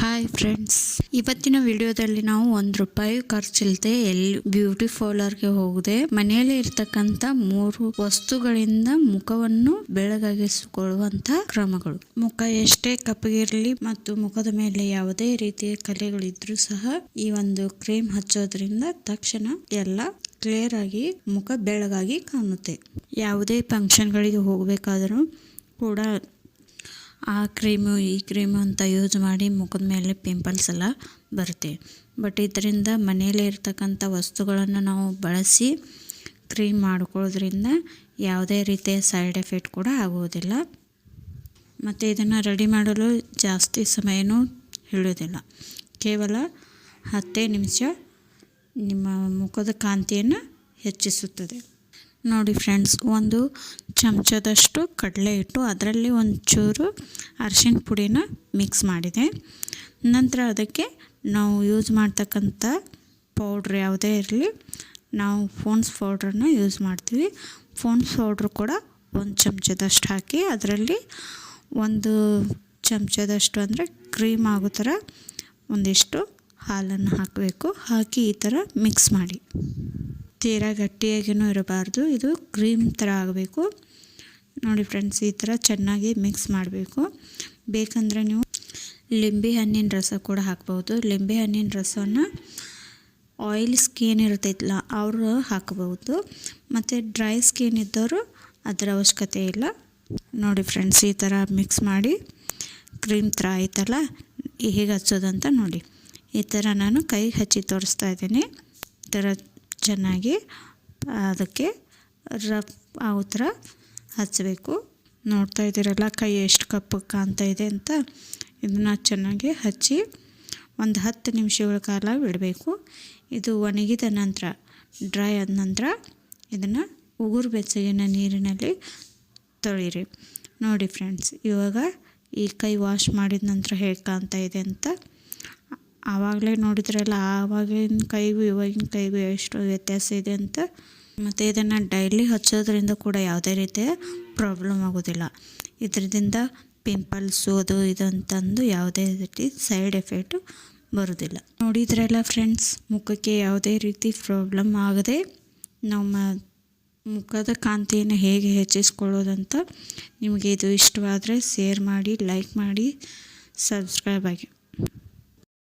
Hi friends ಇವತ್ತಿನ ವಿಡಿಯೋದಲ್ಲಿ ನಾವು ಒಂದು ರೂಪಾಯಿ ಖರ್ಚಿಲ್ಲದೆ ಎಲ್ಲಿ ಬ್ಯೂಟಿ ಪಾರ್ಲರ್ಗೆ ಹೋಗದೆ. ಮನೆಯಲ್ಲಿ ಇರ್ತಕ್ಕಂತ ಮೂರು ವಸ್ತುಗಳಿಂದ ಮುಖವನ್ನು ಬೆಳಗಾಗಿಸಿಕೊಳ್ಳುವಂತ ಕ್ರಮಗಳು. ಮುಖ ಎಷ್ಟೇ ಕಪ್ಪಗಿರಲಿ ಮತ್ತು ಮುಖದ ಮೇಲೆ ಯಾವುದೇ ರೀತಿಯ ಕಲೆಗಳಿದ್ರೂ ಸಹ ಈ ಒಂದು ಕ್ರೀಮ್ ಹಚ್ಚೋದ್ರಿಂದ ತಕ್ಷಣ ಎಲ್ಲ ಕ್ಲಿಯರ್ ಆಗಿ ಮುಖ ಬೆಳಗಾಗಿ ಕಾಣುತ್ತೆ. ಯಾವುದೇ ಫಂಕ್ಷನ್ಗಳಿಗೆ ಹೋಗಬೇಕಾದರೂ ಕೂಡ ಆ ಕ್ರೀಮು, ಈ ಕ್ರೀಮು ಅಂತ ಯೂಸ್ ಮಾಡಿ ಮುಖದ ಮೇಲೆ ಪಿಂಪಲ್ಸ್ ಎಲ್ಲ ಬರುತ್ತೆ. ಬಟ್ ಇದರಿಂದ ಮನೆಯಲ್ಲೇ ಇರ್ತಕ್ಕಂಥ ವಸ್ತುಗಳನ್ನು ನಾವು ಬಳಸಿ ಕ್ರೀಮ್ ಮಾಡ್ಕೊಳ್ಳೋದ್ರಿಂದ ಯಾವುದೇ ರೀತಿಯ ಸೈಡ್ ಎಫೆಕ್ಟ್ ಕೂಡ ಆಗುವುದಿಲ್ಲ. ಮತ್ತು ಇದನ್ನು ರೆಡಿ ಮಾಡಲು ಜಾಸ್ತಿ ಸಮಯನೂ ಹಿಡಿಯೋದಿಲ್ಲ ಕೇವಲ ಹತ್ತೇ ನಿಮಿಷ ನಿಮ್ಮ ಮುಖದ ಕಾಂತಿಯನ್ನು ಹೆಚ್ಚಿಸುತ್ತದೆ. ನೋಡಿ ಫ್ರೆಂಡ್ಸ್ ಒಂದು ಚಮಚದಷ್ಟು ಕಡಲೆ ಹಿಟ್ಟು, ಅದರಲ್ಲಿ ಒಂಚೂರು ಅರಿಶಿನ ಪುಡಿನ ಮಿಕ್ಸ್ ಮಾಡಿದೆ. ನಂತರ ಅದಕ್ಕೆ ನಾವು ಯೂಸ್ ಮಾಡ್ತಕ್ಕಂಥ ಪೌಡ್ರ್ ಯಾವುದೇ ಇರಲಿ, ನಾವು ಫೋನ್ಸ್ ಪೌಡ್ರನ್ನ ಯೂಸ್ ಮಾಡ್ತೀವಿ. ಫೋನ್ಸ್ ಪೌಡ್ರ್ ಕೂಡ ಒಂದು ಚಮಚದಷ್ಟು ಹಾಕಿ ಅದರಲ್ಲಿ ಒಂದು ಚಮಚದಷ್ಟು ಅಂದರೆ ಕ್ರೀಮ್ ಆಗೋ ಥರ ಒಂದಿಷ್ಟು ಹಾಲನ್ನು ಹಾಕಬೇಕು. ಹಾಕಿ ಈ ಥರ ಮಿಕ್ಸ್ ಮಾಡಿ. ತೀರಾ ಗಟ್ಟಿಯಾಗಿಯೂ ಇರಬಾರ್ದು. ಇದು ಕ್ರೀಮ್ ಥರ ಆಗಬೇಕು. ನೋಡಿ ಫ್ರೆಂಡ್ಸ್ ಈ ಥರ ಚೆನ್ನಾಗಿ ಮಿಕ್ಸ್ ಮಾಡಬೇಕು. ಬೇಕಂದರೆ ನೀವು ಲಿಂಬೆ ಹಣ್ಣಿನ ರಸ ಕೂಡ ಹಾಕ್ಬೋದು. ಲಿಂಬೆ ಹಣ್ಣಿನ ರಸನ ಆಯಿಲ್ ಸ್ಕಿನ್ ಇರ್ತೈತಲ್ಲ ಅವರು ಹಾಕ್ಬೋದು. ಮತ್ತು ಡ್ರೈ ಸ್ಕಿನ್ ಇದ್ದವರು ಅದರ ಅವಶ್ಯಕತೆ ಇಲ್ಲ. ನೋಡಿ ಫ್ರೆಂಡ್ಸ್ ಈ ಥರ ಮಿಕ್ಸ್ ಮಾಡಿ ಕ್ರೀಮ್ ಥರ ಆಯ್ತಲ್ಲ ಹೇಗೆ ಹಚ್ಚೋದಂತ ನೋಡಿ. ಈ ಥರ ನಾನು ಕೈಗೆ ಹಚ್ಚಿ ತೋರಿಸ್ತಾ ಇದ್ದೀನಿ. ಈ ಥರ ಚೆನ್ನಾಗಿ ಅದಕ್ಕೆ ರಫ್ ಆಗೋ ಥರ ಹಚ್ಚಬೇಕು ನೋಡ್ತಾ ಇದ್ದೀರಲ್ಲ, ಕೈ ಎಷ್ಟು ಕಪ್ಪು ಕಾಣ್ತಾ ಇದೆ ಅಂತ. ಇದನ್ನು ಚೆನ್ನಾಗಿ ಹಚ್ಚಿ ಒಂದು ಹತ್ತು ನಿಮಿಷಗಳ ಕಾಲ ಬಿಡಬೇಕು. ಇದು ಒಣಗಿದ ನಂತರ, ಡ್ರೈ ಆದ ನಂತರ ಇದನ್ನು ಉಗುರು ಬೆಚ್ಚಗಿನ ನೀರಿನಲ್ಲಿ ತೊಳಿರಿ. ನೋಡಿ ಫ್ರೆಂಡ್ಸ್, ಇವಾಗ ಈ ಕೈ ವಾಶ್ ಮಾಡಿದ ನಂತರ ಹೇಗೆ ಕಾಣ್ತಾ ಇದೆ ಅಂತ. ಆವಾಗಲೇ ನೋಡಿದ್ರಲ್ಲ, ಆವಾಗಿನ ಕೈಗೂ ಇವಾಗಿನ ಕೈಗೂ ಎಷ್ಟು ವ್ಯತ್ಯಾಸ ಇದೆ ಅಂತ. ಮತ್ತು ಇದನ್ನು ಡೈಲಿ ಹಚ್ಚೋದ್ರಿಂದ ಕೂಡ ಯಾವುದೇ ರೀತಿಯ ಪ್ರಾಬ್ಲಮ್ ಆಗೋದಿಲ್ಲ. ಇದರಿಂದ ಪಿಂಪಲ್ಸು ಅದು ಇದು ಅಂತಂದು ಯಾವುದೇ ರೀತಿ ಸೈಡ್ ಎಫೆಕ್ಟು ಬರೋದಿಲ್ಲ. ನೋಡಿದ್ರಲ್ಲ ಫ್ರೆಂಡ್ಸ್ ಮುಖಕ್ಕೆ ಯಾವುದೇ ರೀತಿ ಪ್ರಾಬ್ಲಮ್ ಆಗದೆ ನಮ್ಮ ಮುಖದ ಕಾಂತಿಯನ್ನು ಹೇಗೆ ಹೆಚ್ಚಿಸ್ಕೊಳ್ಳೋದಂತ ನಿಮಗೆ ಇದು ಇಷ್ಟವಾದರೆ ಶೇರ್ ಮಾಡಿ ಲೈಕ್ ಮಾಡಿ ಸಬ್ಸ್ಕ್ರೈಬ್ ಆಗಿ.